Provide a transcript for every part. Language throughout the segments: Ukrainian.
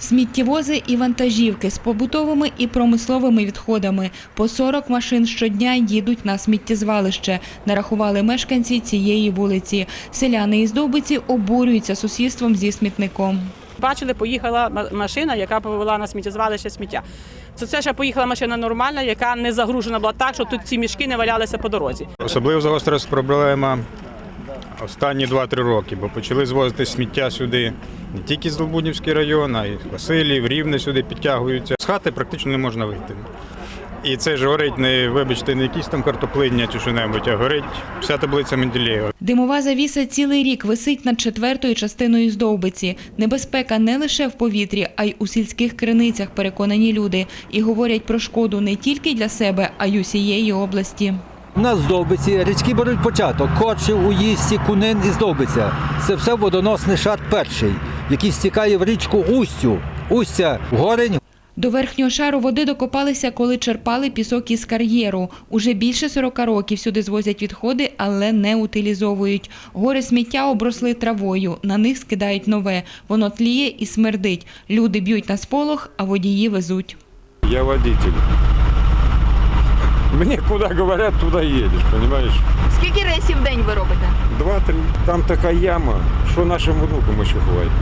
Сміттєвози і вантажівки з побутовими і промисловими відходами. По 40 машин щодня їдуть на сміттєзвалище, нарахували мешканці цієї вулиці. Селяни із Довбиці обурюються сусідством зі смітником. Бачили, поїхала машина, яка повела на сміттєзвалище сміття. Це це ще поїхала машина нормальна, яка не загружена була так, що тут ці мішки не валялися по дорозі. Особливо загострилась проблема останні 2-3 роки, бо почали звозити сміття сюди не тільки з Долбунівський район, а й Василів, Рівне сюди підтягуються. З хати практично не можна вийти. І це ж горить не, вибачте, не якісь там картоплиння чи що-небудь, а горить вся таблиця Менделєєва. Димова завіса цілий рік висить над четвертою частиною Здовбиці. Небезпека не лише в повітрі, а й у сільських криницях, переконані люди. І говорять про шкоду не тільки для себе, а й усієї області. У нас здовбиці, річки беруть початок. Корчів, Уїсті, Кунин і здовбиця. Це все водоносний шар перший, який стікає в річку Устю. Устя Горень, До верхнього шару води докопалися, коли черпали пісок із кар'єру. Уже більше 40 років сюди звозять відходи, але не утилізовують. Гори сміття обросли травою, на них скидають нове. Воно тліє і смердить. Люди б'ють на сполох, а водії везуть. Я водитель. Мне куди говорять, туди їдеш, розумієш? Скільки рейсів в день ви робите? Два-три. Там така яма, що нашим внукам ще хватить.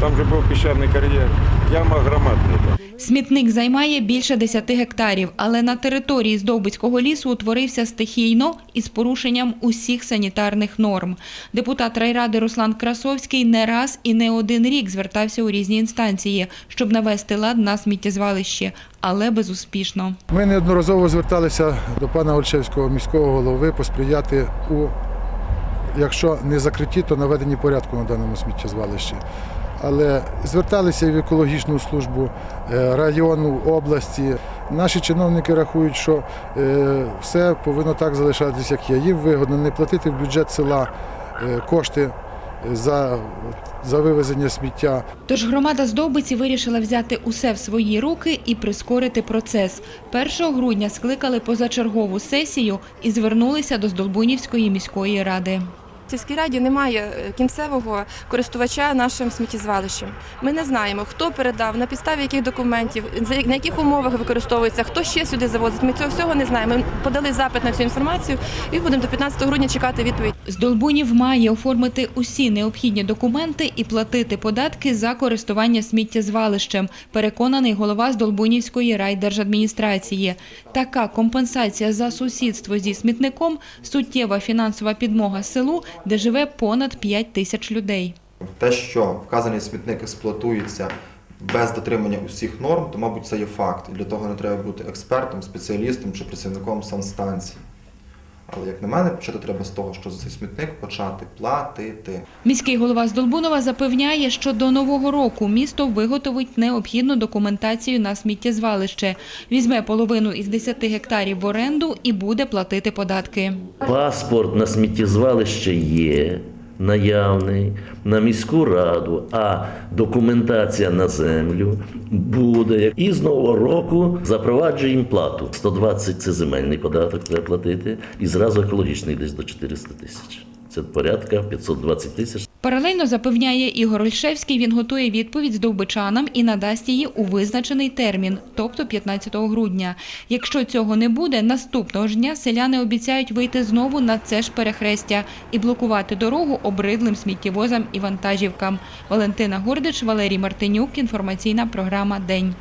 Там же був піщаний карьер. Яма громадная. там. Смітник займає більше 10 гектарів, але на території Здовбицького лісу утворився стихійно із порушенням усіх санітарних норм. Депутат райради Руслан Красовський не раз і не один рік звертався у різні інстанції, щоб навести лад на сміттєзвалище, але безуспішно. Ми неодноразово зверталися до пана Ольшевського міського голови посприяти у, якщо не закритті, то наведенні порядку на даному сміттєзвалищі. Але зверталися і в екологічну службу е, району, області. Наші чиновники рахують, що е, все повинно так залишатись, як є. Їм вигодно не платити в бюджет села е, кошти за, за вивезення сміття. Тож громада Здовбиці вирішила взяти усе в свої руки і прискорити процес. 1 грудня скликали позачергову сесію і звернулися до Здолбунівської міської ради. В сільській раді немає е, кінцевого користувача нашим сміттєзвалищем. Ми не знаємо, хто передав, на підставі яких документів, на яких умовах використовується, хто ще сюди завозить. Ми цього всього не знаємо. Ми подали запит на цю інформацію і будемо до 15 грудня чекати відповідь. Здолбунів має оформити усі необхідні документи і платити податки за користування сміттєзвалищем, переконаний голова Здолбунівської райдержадміністрації. Така компенсація за сусідство зі смітником – суттєва фінансова підмога селу, де живе понад 5 тисяч людей. Те, що вказаний смітник експлуатується без дотримання усіх норм, то, мабуть, це є факт. І для того не треба бути експертом, спеціалістом чи працівником санстанції. Але, як на мене, почати треба з того, що за цей смітник почати платити. Міський голова Здолбунова запевняє, що до нового року місто виготовить необхідну документацію на сміттєзвалище, візьме половину із 10 гектарів в оренду і буде платити податки. Паспорт на сміттєзвалище є наявний на міську раду, а документація на землю буде. І з нового року запроваджуємо плату. 120 – це земельний податок треба платити, і зразу екологічний десь до 400 тисяч. Це порядка 520 тисяч. Паралельно запевняє Ігор Ольшевський, він готує відповідь здовбичанам і надасть її у визначений термін, тобто 15 грудня. Якщо цього не буде, наступного ж дня селяни обіцяють вийти знову на це ж перехрестя і блокувати дорогу обридлим сміттєвозам і вантажівкам. Валентина Гордич, Валерій Мартинюк. Інформаційна програма День.